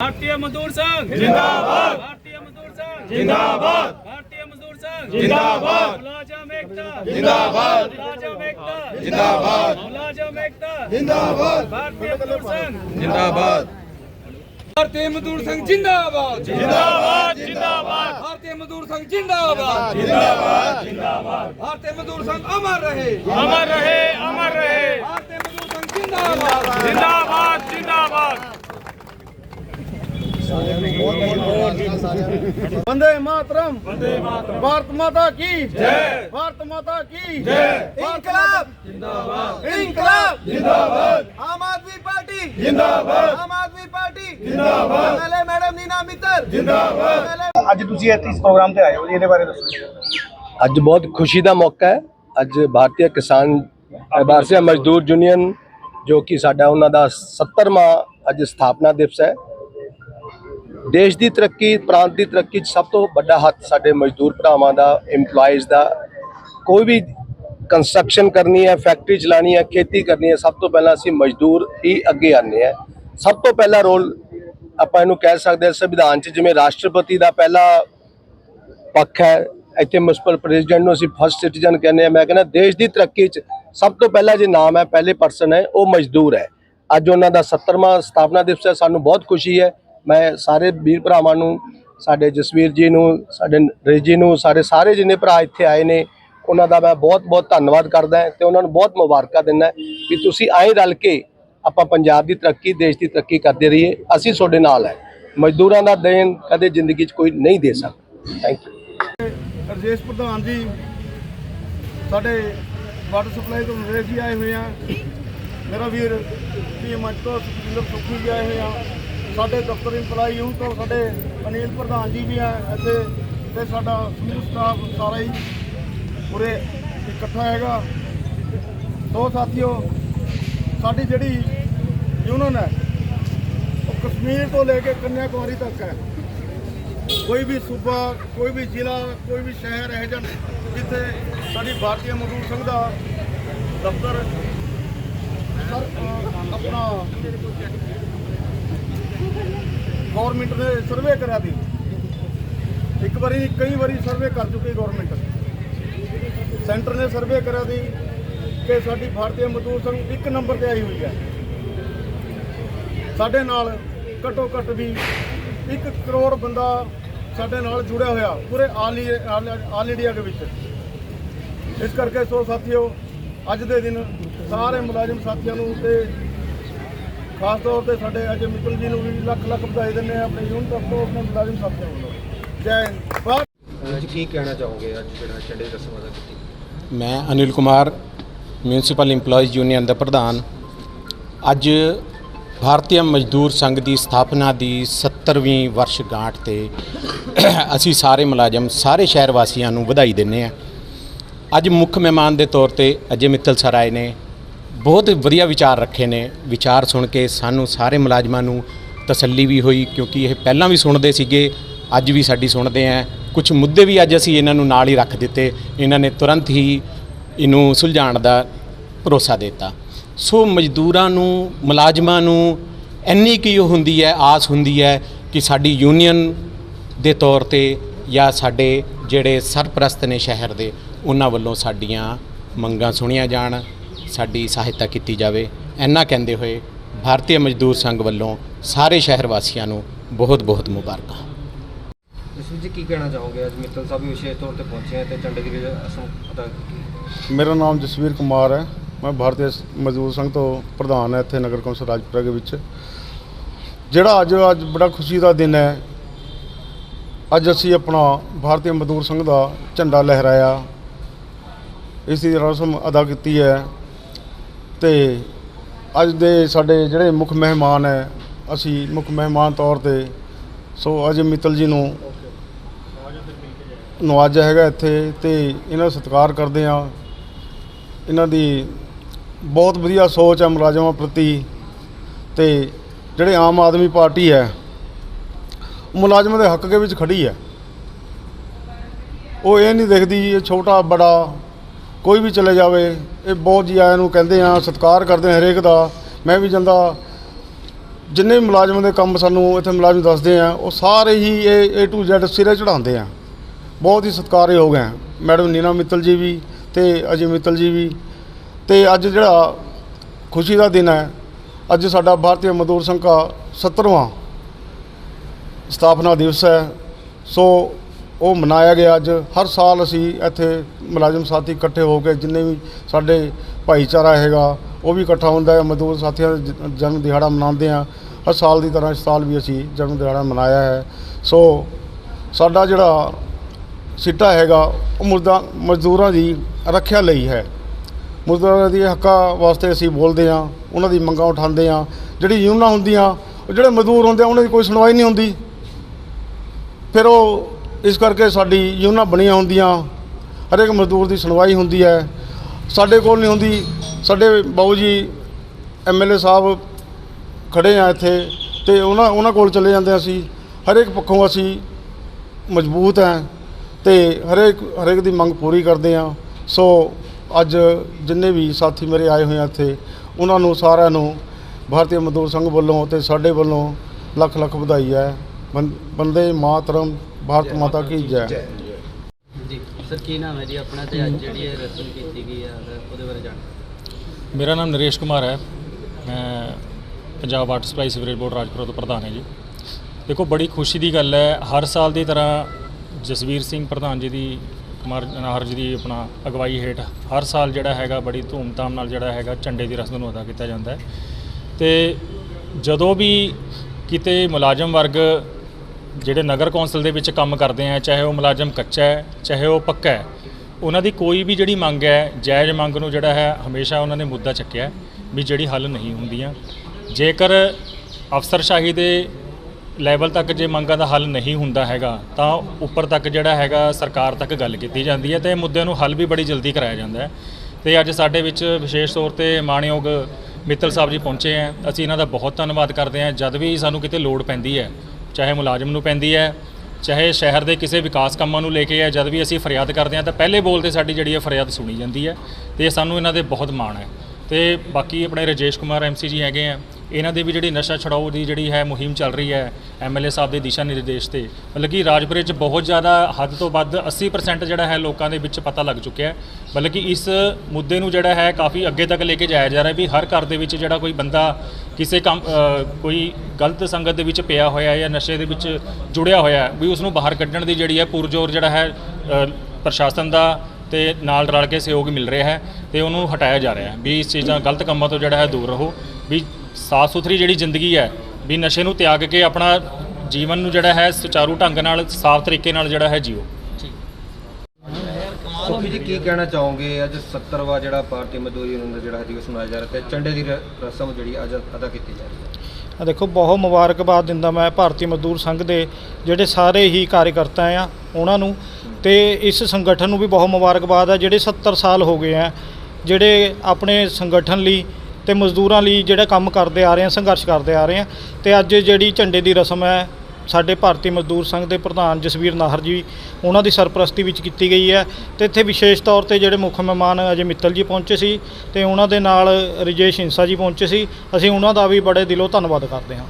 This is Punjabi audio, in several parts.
भारतीय मजदूर संघ जिंदाबाद भारतीय मजदूर संघ जिंदाबाद भारतीय मजदूर संघ जिंदाबाद मुलाजम एकता जिंदाबाद मुलाजम एकता जिंदाबाद मुलाजम एकता जिंदाबाद भारतीय मजदूर संघ जिंदाबाद भारतीय मजदूर संघ जिंदाबाद जिंदाबाद जिंदाबाद भारतीय मजदूर संघ जिंदाबाद जिंदाबाद जिंदाबाद भारतीय मजदूर संघ अमर रहे अमर रहे अमर रहे भारतीय मजदूर संघ जिंदाबाद जिंदाबाद जिंदाबाद वंदे मातरम वंदे मातरम भारत माता की जय भारत माता की जय इनकलाब जिंदाबाद इनकलाब जिंदाबाद आम आदमी पार्टी जिंदाबाद आम आदमी पार्टी जिंदाबाद एमएलए मैडम नीना मित्तल जिंदाबाद ਅੱਜ ਤੁਸੀਂ ਇੱਥੇ ਇਸ ਪ੍ਰੋਗਰਾਮ ਤੇ ਆਏ ਹੋ ਜੀ ਇਹਦੇ ਬਾਰੇ ਦੱਸੋ ਅੱਜ ਬਹੁਤ ਖੁਸ਼ੀ ਦਾ ਮੌਕਾ ਹੈ ਅੱਜ ਭਾਰਤੀ ਕਿਸਾਨ ਭਾਰਤੀ ਮਜ਼ਦੂਰ ਯੂਨੀਅਨ ਜੋ ਕਿ ਸਾਡਾ ਉਹਨਾਂ ਦਾ 70ਵਾਂ ਅੱਜ ਸਥਾਪਨਾ ਦਿਵਸ ਹੈ ਦੇਸ਼ ਦੀ ਤਰੱਕੀ, ਪ੍ਰਾਂਤ ਦੀ ਤਰੱਕੀ 'ਚ ਸਭ ਤੋਂ ਵੱਡਾ ਹੱਥ ਸਾਡੇ ਮਜ਼ਦੂਰ ਭਰਾਵਾਂ ਦਾ, EMPLOYEES ਦਾ। ਕੋਈ ਵੀ ਕੰਸਟਰਕਸ਼ਨ ਕਰਨੀ ਹੈ ਫੈਕਟਰੀ ਚਲਾਣੀ ਹੈ, ਖੇਤੀ ਕਰਨੀ ਹੈ, ਸਭ ਤੋਂ ਪਹਿਲਾਂ ਅਸੀਂ ਮਜ਼ਦੂਰ ਹੀ ਅੱਗੇ ਆਨੇ ਹੈ। ਸਭ ਤੋਂ ਪਹਿਲਾ ਰੋਲ ਆਪਾਂ ਇਹਨੂੰ ਕਹਿ ਸਕਦੇ ਹਾਂ ਸੰਵਿਧਾਨ 'ਚ, ਜਿਵੇਂ ਰਾਸ਼ਟਰਪਤੀ ਦਾ ਪਹਿਲਾ ਪੱਖ ਹੈ। ਇੱਥੇ ਮਿਊਨਿਸਪਲ ਪ੍ਰੈਜ਼ੀਡੈਂਟ ਨੂੰ ਅਸੀਂ ਫਸਟ ਸਿਟੀਜ਼ਨ ਕਹਿੰਦੇ ਆ ਮੈਂ ਕਹਿੰਦਾ ਦੇਸ਼ ਦੀ ਤਰੱਕੀ 'ਚ ਸਭ ਤੋਂ ਪਹਿਲਾ ਜੇ ਨਾਮ ਹੈ, ਪਹਿਲੇ ਪਰਸਨ ਹੈ, ਉਹ ਮਜ਼ਦੂਰ ਹੈ। ਅੱਜ ਉਹਨਾਂ ਦਾ 70ਵਾਂ ਸਥਾਪਨਾ ਦਿਵਸ ਹੈ, ਸਾਨੂੰ ਬਹੁਤ ਖੁਸ਼ੀ ਹੈ। ਮੈਂ ਸਾਰੇ ਵੀਰ ਭਰਾਵਾਂ ਨੂੰ, ਸਾਡੇ ਜਸਵੀਰ ਜੀ ਨੂੰ, ਸਾਡੇ ਨਰੇਸ਼ ਜੀ ਨੂੰ, ਸਾਡੇ ਸਾਰੇ ਜਿੰਨੇ ਭਰਾ ਇੱਥੇ ਆਏ ਨੇ, ਉਹਨਾਂ ਦਾ ਮੈਂ ਬਹੁਤ ਬਹੁਤ ਧੰਨਵਾਦ ਕਰਦਾ ਹਾਂ ਤੇ ਉਹਨਾਂ ਨੂੰ ਬਹੁਤ ਮੁਬਾਰਕਾਂ ਦਿੰਦਾ ਵੀ ਤੁਸੀਂ ਆਏ ਰਲ ਕੇ ਆਪਾਂ ਪੰਜਾਬ ਦੀ ਤਰੱਕੀ, ਦੇਸ਼ ਦੀ ਤਰੱਕੀ ਕਰਦੇ ਰਹੀਏ, ਅਸੀਂ ਤੁਹਾਡੇ ਨਾਲ ਹੈ। ਮਜ਼ਦੂਰਾਂ ਦਾ ਦੇਣ ਕਦੇ ਜ਼ਿੰਦਗੀ 'ਚ ਕੋਈ ਨਹੀਂ ਦੇ ਸਕਦਾ। ਥੈਂਕ ਯੂ ਰਜੇਸ਼ ਪ੍ਰਧਾਨ ਜੀ, ਸਾਡੇ ਵਾਟਰ ਸਪਲਾਈ ਤੋਂ ਨਰੇਸ਼ ਜੀ ਆਏ ਹੋਏ ਆ। ਮੇਰਾ ਵੀਰ ਪੀ ਮੰਚ ਤੋਂ ਸੁਖੀ ਜੀ ਆਏ ਹੋਏ ਆ। ਸਾਡੇ ਦਫ਼ਤਰ ਇੰਪਲਾਈ ਯੂਨ ਤੋਂ ਸਾਡੇ ਅਨਿਲ ਪ੍ਰਧਾਨ ਜੀ ਵੀ ਆ ਇੱਥੇ ਤੇ ਸਾਡਾ ਸਮੂਹ ਸਟਾਫ ਸਾਰਾ ਹੀ ਪੂਰੇ ਇਕੱਠਾ ਹੈਗਾ। ਦੋ ਸਾਥੀਓ, ਸਾਡੀ ਜਿਹੜੀ ਯੂਨੀਅਨ ਹੈ, ਉਹ ਕਸ਼ਮੀਰ ਤੋਂ ਲੈ ਕੇ ਕੰਨਿਆ ਕੁਮਾਰੀ ਤੱਕ ਹੈ। ਕੋਈ ਵੀ ਸੂਬਾ, ਕੋਈ ਵੀ ਜ਼ਿਲ੍ਹਾ, ਕੋਈ ਵੀ ਸ਼ਹਿਰ ਇਹ ਜਨ ਜਿੱਥੇ ਸਾਡੀ ਭਾਰਤੀ ਮਜ਼ਦੂਰ ਸੰਘ ਦਾ ਦਫ਼ਤਰ ਆਪਣਾ ਗਵਰਨਮੈਂਟ ਨੇ ਸਰਵੇ ਕਰਿਆ ਸੀ। ਇੱਕ ਵਾਰੀ, ਕਈ ਵਾਰੀ ਸਰਵੇ ਕਰ ਚੁੱਕੀ ਗਵਰਨਮੈਂਟ। ਸੈਂਟਰ ਨੇ ਸਰਵੇ ਕਰਿਆ ਸੀ ਕਿ ਸਾਡੀ ਭਾਰਤੀ ਮਜ਼ਦੂਰ ਸੰਘ ਇੱਕ ਨੰਬਰ ਤੇ ਆਈ ਹੋਈ ਹੈ। ਸਾਡੇ ਨਾਲ ਘੱਟੋ ਘੱਟ ਵੀ 1 ਕਰੋੜ ਬੰਦਾ ਸਾਡੇ ਨਾਲ ਜੁੜਿਆ ਹੋਇਆ, ਪੂਰੇ ਆਲ ਹੀ- ਆਲ ਆਲ ਇੰਡੀਆ ਦੇ ਵਿੱਚ। ਇਸ ਕਰਕੇ ਸੋ ਸਾਥੀਓ, ਅੱਜ ਦੇ ਦਿਨ ਸਾਰੇ ਮੁਲਾਜ਼ਮ ਸਾਥੀਆਂ ਨੂੰ ਤੇ ਖਾਸ ਤੌਰ ਤੇ ਸਾਡੇ ਅਜੇ ਮਿੱਤਲ ਜੀ ਨੂੰ ਵੀ ਲੱਖ ਲੱਖ ਵਧਾਈ ਦਿੰਦੇ ਆ ਆਪਣੇ ਯੂਨਿਟ ਤੱਕ ਤੋਂ ਆਪਣੇ ਮੁਲਾਜ਼ਮ ਸਾਥੀਆਂ ਵੱਲੋਂ। ਜੈ ਹਿੰਦ। ਅੱਜ ਕੀ ਕਹਿਣਾ ਚਾਹੋਗੇ ਅੱਜ ਜਿਹੜਾ ਦੀ ਰਸਮ ਅਦਾ ਕੀਤੀ? ਮੈਂ Anil Kumar municipal EMPLOYEES union ਦਾ ਪ੍ਰਧਾਨ। ਅੱਜ ਭਾਰਤੀ ਮਜ਼ਦੂਰ ਸੰਘ ਦੀ ਸਥਾਪਨਾ ਦੀ 70ਵੀਂ ਵਰਸ਼ਗਾਂਠ ਤੇ ਅਸੀਂ ਸਾਰੇ ਮੁਲਾਜ਼ਮ ਸਾਰੇ ਸ਼ਹਿਰ ਵਾਸੀਆਂ ਨੂੰ ਵਧਾਈ ਦਿੰਦੇ ਹਾਂ। ਅੱਜ ਮੁੱਖ ਮਹਿਮਾਨ ਦੇ ਤੌਰ ਤੇ ਅਜੇ ਮਿੱਤਲ ਸਰ ਆਏ ਨੇ। ਬਹੁਤ ਵਧੀਆ ਵਿਚਾਰ ਰੱਖੇ ਨੇ। ਵਿਚਾਰ ਸੁਣ ਕੇ ਸਾਨੂੰ ਸਾਰੇ ਮੁਲਾਜ਼ਮਾਂ ਨੂੰ ਤਸੱਲੀ ਵੀ ਹੋਈ, ਕਿਉਂਕਿ ਇਹ ਪਹਿਲਾਂ ਵੀ ਸੁਣਦੇ ਸੀਗੇ, ਅੱਜ ਵੀ ਸਾਡੀ ਸੁਣਦੇ ਆ। ਕੁਝ ਮੁੱਦੇ ਵੀ ਅੱਜ ਅਸੀਂ ਇਹਨਾਂ ਨੂੰ ਨਾਲ ਹੀ ਰੱਖ ਦਿੱਤੇ। ਇਹਨਾਂ ਨੇ ਤੁਰੰਤ ਹੀ ਇਹਨੂੰ ਸੁਲਝਾਉਣ ਦਾ ਭਰੋਸਾ ਦਿੱਤਾ। ਸੋ ਮਜ਼ਦੂਰਾਂ ਨੂੰ, ਮੁਲਾਜ਼ਮਾਂ ਨੂੰ ਇੰਨੀ ਕੀ ਉਹ ਹੁੰਦੀ ਹੈ, ਆਸ ਹੁੰਦੀ ਹੈ ਕਿ ਸਾਡੀ ਯੂਨੀਅਨ ਦੇ ਤੌਰ ਤੇ ਜਾਂ ਸਾਡੇ ਜਿਹੜੇ ਸਰਪ੍ਰਸਤ ਨੇ ਸ਼ਹਿਰ ਦੇ, ਉਹਨਾਂ ਵੱਲੋਂ ਸਾਡੀਆਂ ਮੰਗਾਂ ਸੁਣੀਆਂ ਜਾਣ। ਸਾਡੀ ਸਹਾਇਤਾ ਕੀਤੀ ਜਾਵੇ। ਇੰਨਾ ਕਹਿੰਦੇ ਹੋਏ ਭਾਰਤੀ ਮਜ਼ਦੂਰ ਸੰਘ ਵੱਲੋਂ ਸਾਰੇ ਸ਼ਹਿਰ ਵਾਸੀਆਂ ਨੂੰ ਬਹੁਤ ਬਹੁਤ ਮੁਬਾਰਕਾਂ। ਜਸਵੀਰ ਜੀ ਕੀ ਕਹਿਣਾ ਚਾਹੋਗੇ? ਅੱਜ ਮਿੱਤਲ ਸਾਹਿਬ ਵੀ ਵਿਸ਼ੇਸ਼ ਤੌਰ ਤੇ ਪਹੁੰਚੇ ਹੈ ਤੇ ਝੰਡੇ ਦੀ ਰਸਮ ਅਦਾ ਕੀਤੀ ਮੇਰਾ ਨਾਮ ਜਸਵੀਰ ਕੁਮਾਰ ਹੈ। ਮੈਂ ਭਾਰਤੀ ਮਜ਼ਦੂਰ ਸੰਘ ਤੋਂ ਪ੍ਰਧਾਨ ਹੈ ਇੱਥੇ ਨਗਰ ਕੌਂਸਲ ਰਾਜਪੁਰਾ ਦੇ ਵਿੱਚ। ਜਿਹੜਾ ਅੱਜ ਅੱਜ ਬੜਾ ਖੁਸ਼ੀ ਦਾ ਦਿਨ ਹੈ। ਅੱਜ ਅਸੀਂ ਆਪਣਾ ਭਾਰਤੀ ਮਜ਼ਦੂਰ ਸੰਘ ਦਾ ਝੰਡਾ ਲਹਿਰਾਇਆ। ਇਸ ਦੀ ਰਸਮ ਅਦਾ ਕੀਤੀ ਹੈ। ਤੇ ਅੱਜ ਦੇ ਸਾਡੇ ਜਿਹੜੇ ਮੁੱਖ ਮਹਿਮਾਨ ਹੈ, ਅਸੀਂ ਮੁੱਖ ਮਹਿਮਾਨ ਤੌਰ ਤੇ, ਸੋ ਅਜੇ ਮਿੱਤਲ ਜੀ ਨੂੰ ਨਵਾਜਿਆ ਹੈਗਾ ਇੱਥੇ ਤੇ ਇਹਨਾਂ ਦਾ ਸਤਿਕਾਰ ਕਰਦੇ ਆ ਇਹਨਾਂ ਦੀ ਬਹੁਤ ਵਧੀਆ ਸੋਚ ਹੈ ਮੁਲਾਜ਼ਮਾਂ ਪ੍ਰਤੀ ਤੇ ਜਿਹੜੇ ਆਮ ਆਦਮੀ ਪਾਰਟੀ ਹੈ ਮੁਲਾਜ਼ਮਾਂ ਦੇ ਹੱਕ ਦੇ ਵਿੱਚ ਖੜੀ ਹੈ। ਉਹ ਇਹ ਨਹੀਂ ਦੇਖਦੀ ਇਹ ਛੋਟਾ, ਬੜਾ ਕੋਈ ਵੀ ਚਲੇ ਜਾਵੇ, ਇਹ ਬਹੁਤ ਜੀ ਆਇਆਂ ਨੂੰ ਕਹਿੰਦੇ ਆ, ਸਤਿਕਾਰ ਕਰਦੇ ਆ ਹਰੇਕ ਦਾ, ਮੈਂ ਵੀ ਜਾਂਦਾ। ਜਿੰਨੇ ਵੀ ਮੁਲਾਜ਼ਮਾਂ ਦੇ ਕੰਮ ਸਾਨੂੰ ਇੱਥੇ ਮੁਲਾਜ਼ਮ ਦੱਸਦੇ ਆ, ਉਹ ਸਾਰੇ ਹੀ ਇਹ A to Z ਸਿਰੇ ਚੜਾਉਂਦੇ ਆ। ਬਹੁਤ ਹੀ ਸਤਿਕਾਰਯੋਗ ਹੈ ਮੈਡਮ ਨੀਨਾ ਮਿੱਤਲ ਜੀ ਵੀ ਤੇ ਅਜੇ ਮਿੱਤਲ ਜੀ ਵੀ। ਤੇ ਅੱਜ ਜਿਹੜਾ ਖੁਸ਼ੀ ਦਾ ਦਿਨ ਹੈ ਅੱਜ ਸਾਡਾ ਭਾਰਤੀ ਮਜ਼ਦੂਰ ਸੰਘ ਦਾ 70ਵਾਂ ਸਥਾਪਨਾ ਦਿਵਸ ਹੈ ਸੋ ਉਹ ਮਨਾਇਆ ਗਿਆ ਅੱਜ। ਹਰ ਸਾਲ ਅਸੀਂ ਇੱਥੇ ਮੁਲਾਜ਼ਮ ਸਾਥੀ ਇਕੱਠੇ ਹੋ ਕੇ ਜਿੰਨੇ ਵੀ ਸਾਡੇ ਭਾਈਚਾਰਾ ਹੈਗਾ, ਉਹ ਵੀ ਇਕੱਠਾ ਹੁੰਦਾ ਹੈ। ਮਜ਼ਦੂਰ ਸਾਥੀਆਂ ਦਾ ਜਨਮ ਦਿਹਾੜਾ ਮਨਾਉਂਦੇ ਆ ਹਰ ਸਾਲ ਦੀ ਤਰ੍ਹਾਂ ਇਸ ਸਾਲ ਵੀ ਅਸੀਂ ਜਨਮ ਦਿਹਾੜਾ ਮਨਾਇਆ ਹੈ। ਸੋ ਸਾਡਾ ਜਿਹੜਾ ਸਿੱਟਾ ਹੈਗਾ, ਉਹ ਮੁਰਦਾ, ਮਜ਼ਦੂਰਾਂ ਦੀ ਰੱਖਿਆ ਲਈ ਹੈ। ਮਜ਼ਦੂਰਾਂ ਦੇ ਹੱਕਾਂ ਵਾਸਤੇ ਅਸੀਂ ਬੋਲਦੇ ਹਾਂ, ਉਹਨਾਂ ਦੀ ਮੰਗਾਂ ਉਠਾਉਂਦੇ ਹਾਂ। ਜਿਹੜੀ ਯੂਨੀਅਨਾਂ ਹੁੰਦੀਆਂ, ਉਹ ਜਿਹੜੇ ਮਜ਼ਦੂਰ ਹੁੰਦੇ ਆ, ਉਹਨਾਂ ਦੀ ਕੋਈ ਸੁਣਵਾਈ ਨਹੀਂ ਹੁੰਦੀ। ਫਿਰ ਉਹ ਇਸ ਕਰਕੇ ਸਾਡੀ ਯੂਨੀਅਨਾਂ ਬਣੀਆਂ ਹੁੰਦੀਆਂ, ਹਰੇਕ ਮਜ਼ਦੂਰ ਦੀ ਸੁਣਵਾਈ ਹੁੰਦੀ ਹੈ। ਸਾਡੇ ਕੋਲ ਨਹੀਂ ਹੁੰਦੀ, ਸਾਡੇ ਬਾਊ ਜੀ ਐਮਐਲਏ ਸਾਹਿਬ ਖੜੇ ਆ ਇੱਥੇ ਤੇ ਉਹਨਾਂ ਉਹਨਾਂ ਕੋਲ ਚਲੇ ਜਾਂਦੇ ਹਾਂ ਅਸੀਂ। ਹਰੇਕ ਪੱਖੋਂ ਅਸੀਂ ਮਜ਼ਬੂਤ ਹੈ ਤੇ ਹਰੇਕ ਹਰੇਕ ਦੀ ਮੰਗ ਪੂਰੀ ਕਰਦੇ ਆ ਸੋ ਅੱਜ ਜਿੰਨੇ ਵੀ ਸਾਥੀ ਮੇਰੇ ਆਏ ਹੋਏ ਆ ਇੱਥੇ, ਉਹਨਾਂ ਨੂੰ ਸਾਰਿਆਂ ਨੂੰ ਭਾਰਤੀ ਮਜ਼ਦੂਰ ਸੰਘ ਵੱਲੋਂ ਤੇ ਸਾਡੇ ਵੱਲੋਂ ਲੱਖ ਲੱਖ ਵਧਾਈ ਹੈ। ਬੰ- ਬੰਦੇ ਮਾਤਰਮ ਭਾਰਤ ਮਾਤਾ ਕੀ ਜੈ ਜੀ। ਸਰ ਕੀ ਨਾਮ ਹੈ ਜੀ ਆਪਣਾ ਤੇ ਅੱਜ ਜਿਹੜੀ ਇਹ ਰਸਮ ਕੀਤੀ ਗਈ ਹੈ ਉਹਦੇ ਬਾਰੇ ਜਾਣ ਮੇਰਾ ਨਾਮ ਨਰੇਸ਼ ਕੁਮਾਰ ਹੈ। ਮੈਂ Punjab water supply sewerage board Rajpura ਤੋਂ ਪ੍ਰਧਾਨ ਹੈ ਜੀ। ਦੇਖੋ ਬੜੀ ਖੁਸ਼ੀ ਦੀ ਗੱਲ ਹੈ ਹਰ ਸਾਲ ਦੀ ਤਰ੍ਹਾਂ ਜਸਵੀਰ ਸਿੰਘ ਪ੍ਰਧਾਨ ਜੀ ਦੀ ਕੁਮਾਰ ਨਾਹਰ ਜੀ ਦੀ ਆਪਣਾ ਅਗਵਾਈ ਹੇਠ ਹਰ ਸਾਲ ਜਿਹੜਾ ਹੈਗਾ ਬੜੀ ਧੂਮਧਾਮ ਨਾਲ ਜਿਹੜਾ ਹੈਗਾ ਝੰਡੇ ਦੀ ਰਸਮ ਨੂੰ ਅਦਾ ਕੀਤਾ ਜਾਂਦਾ ਹੈ। ਤੇ ਜਦੋਂ ਵੀ ਕਿਤੇ ਮੁਲਾਜ਼ਮ ਵਰਗ ਜਿਹੜੇ ਨਗਰ ਕੌਂਸਲ ਦੇ ਵਿੱਚ ਕੰਮ ਕਰਦੇ ਆ, ਚਾਹੇ ਉਹ ਮੁਲਾਜ਼ਮ ਕੱਚਾ ਹੈ, ਚਾਹੇ ਉਹ ਪੱਕਾ ਹੈ, ਉਹਨਾਂ ਦੀ ਕੋਈ ਵੀ ਜਿਹੜੀ ਮੰਗ ਹੈ, ਜਾਇਜ਼ ਮੰਗ ਨੂੰ ਜਿਹੜਾ ਹੈ, ਹਮੇਸ਼ਾ ਉਹਨਾਂ ਨੇ ਮੁੱਦਾ ਚੱਕਿਆ ਵੀ ਜਿਹੜੀ ਹੱਲ ਨਹੀਂ ਹੁੰਦੀਆਂ। ਜੇਕਰ ਅਫਸਰਸ਼ਾਹੀ ਦੇ ਲੈਵਲ ਤੱਕ ਜੇ ਮੰਗਾਂ ਦਾ ਹੱਲ ਨਹੀਂ ਹੁੰਦਾ ਹੈਗਾ, ਤਾਂ ਉੱਪਰ ਤੱਕ ਜਿਹੜਾ ਹੈਗਾ, ਸਰਕਾਰ ਤੱਕ ਗੱਲ ਕੀਤੀ ਜਾਂਦੀ ਹੈ ਤੇ ਇਹ ਮੁੱਦਿਆਂ ਨੂੰ ਹੱਲ ਵੀ ਬੜੀ ਜਲਦੀ ਕਰਾਇਆ ਜਾਂਦਾ ਹੈ। ਤੇ ਅੱਜ ਸਾਡੇ ਵਿੱਚ ਵਿਸ਼ੇਸ਼ ਤੌਰ ਤੇ ਮਾਣਯੋਗ ਮਿੱਤਲ ਸਾਹਿਬ ਜੀ ਪਹੁੰਚੇ ਹੈ। ਅਸੀਂ ਇਹਨਾਂ ਦਾ ਬਹੁਤ ਧੰਨਵਾਦ ਕਰਦੇ ਹਾਂ। ਜਦ ਵੀ ਸਾਨੂੰ ਕਿਤੇ ਲੋੜ ਪੈਂਦੀ ਹੈ ਚਾਹੇ ਮੁਲਾਜ਼ਮ ਨੂੰ ਪੈਂਦੀ ਹੈ, ਚਾਹੇ ਸ਼ਹਿਰ ਦੇ ਕਿਸੇ ਵਿਕਾਸ ਕੰਮਾਂ ਨੂੰ ਲੈ ਕੇ ਹੈ, ਜਦ ਵੀ ਅਸੀਂ ਫਰਿਆਦ ਕਰਦੇ ਹਾਂ ਤਾਂ ਪਹਿਲੇ ਬੋਲ ਤੇ ਸਾਡੀ ਜਿਹੜੀ ਹੈ ਫਰਿਆਦ ਸੁਣੀ ਜਾਂਦੀ ਹੈ ਤੇ ਸਾਨੂੰ ਇਹਨਾਂ ਦੇ ਬਹੁਤ ਮਾਣ ਹੈ। ਤੇ ਬਾਕੀ ਆਪਣੇ ਰਜੇਸ਼ ਕੁਮਾਰ ਐਮਸੀ ਜੀ ਹੈਗੇ ਆ ਇਹਨਾਂ ਦੇ ਵੀ ਜਿਹੜੀ ਨਸ਼ਾ ਛਡਾਓ ਦੀ ਜਿਹੜੀ ਹੈ ਮੁਹਿੰਮ ਚੱਲ ਰਹੀ ਹੈ ਐਮਐਲਏ ਸਾਹਿਬ ਦੇ ਦਿਸ਼ਾ ਨਿਰਦੇਸ਼ ਤੇ, ਮਤਲਬ ਕਿ ਰਾਜਪੁਰੇ 'ਚ ਬਹੁਤ ਜ਼ਿਆਦਾ ਹੱਦ ਤੋਂ ਵੱਧ 80% ਜਿਹੜਾ ਹੈ ਲੋਕਾਂ ਦੇ ਵਿੱਚ ਪਤਾ ਲੱਗ ਚੁੱਕਿਆ ਹੈ। ਮਤਲਬ ਕਿ ਇਸ ਮੁੱਦੇ ਨੂੰ ਜਿਹੜਾ ਹੈ ਕਾਫੀ ਅੱਗੇ ਤੱਕ ਲੈ ਕੇ ਜਾਇਆ ਜਾ ਰਿਹਾ ਵੀ ਹਰ ਘਰ ਦੇ ਵਿੱਚ ਜਿਹੜਾ ਕੋਈ ਬੰਦਾ ਕਿਸੇ ਕੰਮ ਕੋਈ ਗਲਤ ਸੰਗਤ ਦੇ ਵਿੱਚ ਪਿਆ ਹੋਇਆ ਹੈ ਜਾਂ ਨਸ਼ੇ ਦੇ ਵਿੱਚ ਜੁੜਿਆ ਹੋਇਆ ਹੈ, ਵੀ ਉਸ ਨੂੰ ਬਾਹਰ ਕੱਢਣ ਦੀ ਜਿਹੜੀ ਹੈ ਪੁਰਜੋਰ ਜਿਹੜਾ ਹੈ ਪ੍ਰਸ਼ਾਸਨ ਦਾ ਤੇ ਨਾਲ ਰਲ ਕੇ ਸਹਿਯੋਗ ਮਿਲ ਰਿਹਾ ਹੈ ਤੇ ਉਹਨੂੰ ਹਟਾਇਆ ਜਾ ਰਿਹਾ ਹੈ ਵੀ ਇਸ ਚੀਜ਼ਾਂ ਗਲਤ ਕੰਮਾਂ ਤੋਂ ਜਿਹੜਾ ਹੈ ਦੂਰ ਰਹੋ, ਵੀ ਸਾਫ਼ ਸੁਥਰੀ ਜਿਹੜੀ ਜ਼ਿੰਦਗੀ ਹੈ ਵੀ ਨਸ਼ੇ ਨੂੰ ਤਿਆਗ ਕੇ ਆਪਣਾ ਜੀਵਨ ਨੂੰ ਜਿਹੜਾ ਹੈ ਸੁਚਾਰੂ ਢੰਗ ਨਾਲ ਸਾਫ਼ ਤਰੀਕੇ ਨਾਲ ਜਿਹੜਾ ਹੈ ਜੀਓ। ਸੁਖੀ ਜੀ ਕੀ ਕਹਿਣਾ ਚਾਹੋਗੇ? ਅੱਜ 70ਵਾਂ ਜਿਹੜਾ ਭਾਰਤੀ ਮਜ਼ਦੂਰ ਯੂਨੀਅਨ ਦਾ ਜਿਹੜਾ ਦਿਵਸ ਮਨਾਇਆ ਜਾ ਰਿਹਾ ਤੇ ਝੰਡੇ ਦੀ ਰਸਮ ਜਿਹੜੀ ਅੱਜ ਅਦਾ ਕੀਤੀ ਜਾ ਰਹੀ ਹੈ। ਆ ਦੇਖੋ ਬਹੁਤ ਮੁਬਾਰਕਬਾਦ ਦਿੰਦਾ ਮੈਂ ਭਾਰਤੀ ਮਜ਼ਦੂਰ ਸੰਘ ਦੇ ਜਿਹੜੇ ਸਾਰੇ ਹੀ ਕਾਰਜਕਰਤਾ ਆ ਉਹਨਾਂ ਨੂੰ। ਤੇ ਇਸ ਸੰਗਠਨ ਨੂੰ ਵੀ ਬਹੁਤ ਮੁਬਾਰਕਬਾਦ ਆ ਜਿਹੜੇ 70 ਸਾਲ ਹੋ ਗਏ ਆ ਜਿਹੜੇ ਆਪਣੇ ਸੰਗਠਨ ਲਈ ਤੇ ਮਜ਼ਦੂਰਾਂ ਲਈ ਜਿਹੜਾ ਕੰਮ ਕਰਦੇ ਆ ਰਹੇ ਆ ਸੰਘਰਸ਼ ਕਰਦੇ ਆ ਰਹੇ ਆ। ਤੇ ਅੱਜ ਜਿਹੜੀ ਝੰਡੇ ਦੀ ਰਸਮ ਹੈ ਸਾਡੇ ਭਾਰਤੀ ਮਜ਼ਦੂਰ ਸੰਘ ਦੇ ਪ੍ਰਧਾਨ ਜਸਵੀਰ ਨਾਹਰ ਜੀ ਉਹਨਾਂ ਦੀ ਸਰਪ੍ਰਸਤੀ ਵਿੱਚ ਕੀਤੀ ਗਈ ਹੈ। ਤੇ ਇੱਥੇ ਵਿਸ਼ੇਸ਼ ਤੌਰ ਤੇ ਜਿਹੜੇ ਮੁੱਖ ਮਹਿਮਾਨ ਅਜੇ ਮਿੱਤਲ ਜੀ ਪਹੁੰਚੇ ਸੀ ਤੇ ਉਹਨਾਂ ਦੇ ਨਾਲ ਰਜੇਸ਼ ਹਿੰਸਾ ਜੀ ਪਹੁੰਚੇ ਸੀ। ਅਸੀਂ ਉਹਨਾਂ ਦਾ ਵੀ ਬੜੇ ਦਿਲੋਂ ਧੰਨਵਾਦ ਕਰਦੇ ਹਾਂ।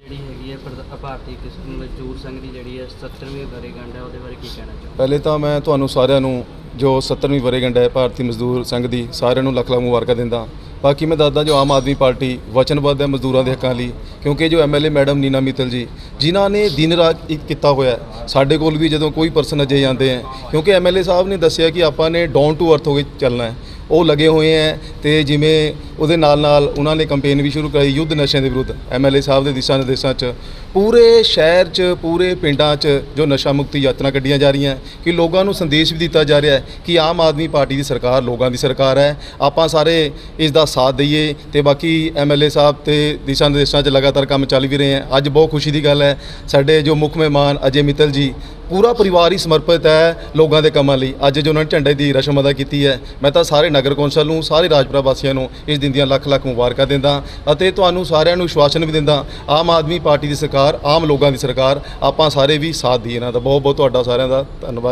ਜਿਹੜੀ ਹੈਗੀ ਹੈ ਪ੍ਰਧ- ਭਾਰਤੀ ਕਿਸਾਨ ਮਜ਼ਦੂਰ ਸੰਘ ਦੀ ਜਿਹੜੀ ਹੈ 70ਵੀਂ ਵਰ੍ਹੇਗੰਢ ਹੈ ਉਹਦੇ ਬਾਰੇ ਕੀ ਕਹਿਣਾ ਚਾਹੋਗੇ? ਪਹਿਲੇ ਤਾਂ ਮੈਂ ਤੁਹਾਨੂੰ ਸਾਰਿਆਂ ਨੂੰ ਜੋ 70ਵੀਂ ਵਰ੍ਹੇਗੰਢ ਹੈ, ਭਾਰਤੀ ਮਜ਼ਦੂਰ ਸੰਘ ਦੀ, ਸਾਰਿਆਂ ਨੂੰ ਲੱਖ ਲੱਖ ਮੁਬਾਰਕਾਂ ਦਿੰਦਾ। ਬਾਕੀ ਮੈਂ ਦੱਸਦਾ, ਜੋ ਆਮ ਆਦਮੀ ਪਾਰਟੀ ਵਚਨਬੱਧ ਹੈ ਮਜ਼ਦੂਰਾਂ ਦੇ ਹੱਕਾਂ ਲਈ, ਕਿਉਂਕਿ ਜੋ ਐਮਐਲਏ ਮੈਡਮ ਨੀਨਾ ਮਿੱਤਲ ਜੀ, ਜਿਨ੍ਹਾਂ ਨੇ ਦਿਨ ਰਾਤ ਇੱਕ ਕੀਤਾ ਹੋਇਆ ਸਾਡੇ ਕੋਲ ਵੀ ਜਦੋਂ ਕੋਈ ਪਰਸਨ ਅਜੇ ਜਾਂਦੇ ਹੈ, ਕਿਉਂਕਿ ਐਮਐਲਏ ਸਾਹਿਬ ਨੇ ਦੱਸਿਆ ਕਿ ਆਪਾਂ ਨੇ ਡਾਊਨ ਟੂ ਅਰਥ ਹੋ ਕੇ ਚੱਲਣਾ ਹੈ। ਉਹ ਲੱਗੇ ਹੋਏ ਹੈ ਤੇ ਜਿਵੇਂ ਉਹਦੇ ਨਾਲ ਨਾਲ ਉਹਨਾਂ ਨੇ ਕੈਂਪੇਨ ਵੀ ਸ਼ੁਰੂ ਕਰਾਈ ਯੁੱਧ ਨਸ਼ਿਆਂ ਦੇ ਵਿਰੁੱਧ ਐਮਐਲਏ ਸਾਹਿਬ ਦੇ ਦਿਸ਼ਾ ਨਿਰਦੇਸ਼ਾਂ 'ਚ। ਪੂਰੇ ਸ਼ਹਿਰ 'ਚ, ਪੂਰੇ ਪਿੰਡਾਂ 'ਚ ਜੋ ਨਸ਼ਾ ਮੁਕਤੀ ਯਾਤਰਾ ਕੱਢੀਆਂ ਜਾ ਰਹੀਆਂ ਕਿ ਲੋਕਾਂ ਨੂੰ ਸੰਦੇਸ਼ ਵੀ ਦਿੱਤਾ ਜਾ ਰਿਹਾ ਹੈ ਕਿ ਆਮ ਆਦਮੀ ਪਾਰਟੀ ਦੀ ਸਰਕਾਰ ਲੋਕਾਂ ਦੀ ਸਰਕਾਰ ਹੈ। ਆਪਾਂ ਸਾਰੇ ਇਸ ਦਾ ਸਾਥ ਦਈਏ ਤੇ ਬਾਕੀ ਐਮਐਲਏ ਸਾਹਿਬ ਤੇ ਦਿਸ਼ਾ ਨਿਰਦੇਸ਼ਾਂ 'ਚ ਲਗਾਤਾਰ ਕੰਮ ਚੱਲ ਵੀ ਰਹੇ ਹੈ। ਅੱਜ ਬਹੁਤ ਖੁਸ਼ੀ ਦੀ ਗੱਲ ਹੈ। ਸਾਡੇ ਜੋ ਮੁੱਖ ਮਹਿਮਾਨ ਅਜੇ ਮਿੱਤਲ ਜੀ ਪੂਰਾ ਪਰਿਵਾਰ ਹੀ ਸਮਰਪਿਤ ਹੈ ਲੋਕਾਂ ਦੇ ਕੰਮਾਂ ਲਈ। ਅੱਜ ਜੋ ਉਹਨਾਂ ਨੇ ਝੰਡੇ ਦੀ ਰਸਮ ਅਦਾ ਕੀਤੀ ਹੈ, ਮੈਂ ਤਾਂ ਸਾਰੇ ਨਗਰ ਕੌਂਸਲ ਨੂੰ, ਸਾਰੇ ਰਾਜਪੁਰਾ ਵਾਸੀਆਂ ਨੂੰ ਇਸ ਦਿਨ ਦੀਆਂ ਲੱਖ ਲੱਖ ਮੁਬਾਰਕਾਂ ਦਿੰਦਾ ਅਤੇ ਤੁਹਾਨੂੰ ਸਾਰਿਆਂ ਨੂੰ ਵਿਸ਼ਵਾਸਨ ਵੀ ਦਿੰਦਾ ਆਮ ਆਦਮੀ ਪਾਰਟੀ ਦੀ ਸਰਕਾਰ, ਆਮ ਲੋਕਾਂ ਦੀ ਸਰਕਾਰ, ਆਪਾਂ ਸਾਰੇ ਵੀ ਸਾਥ ਦੀ ਇਹਨਾਂ ਦਾ। ਬਹੁਤ ਬਹੁਤ ਤੁਹਾਡਾ ਸਾਰਿਆਂ ਦਾ ਧੰਨਵਾਦ।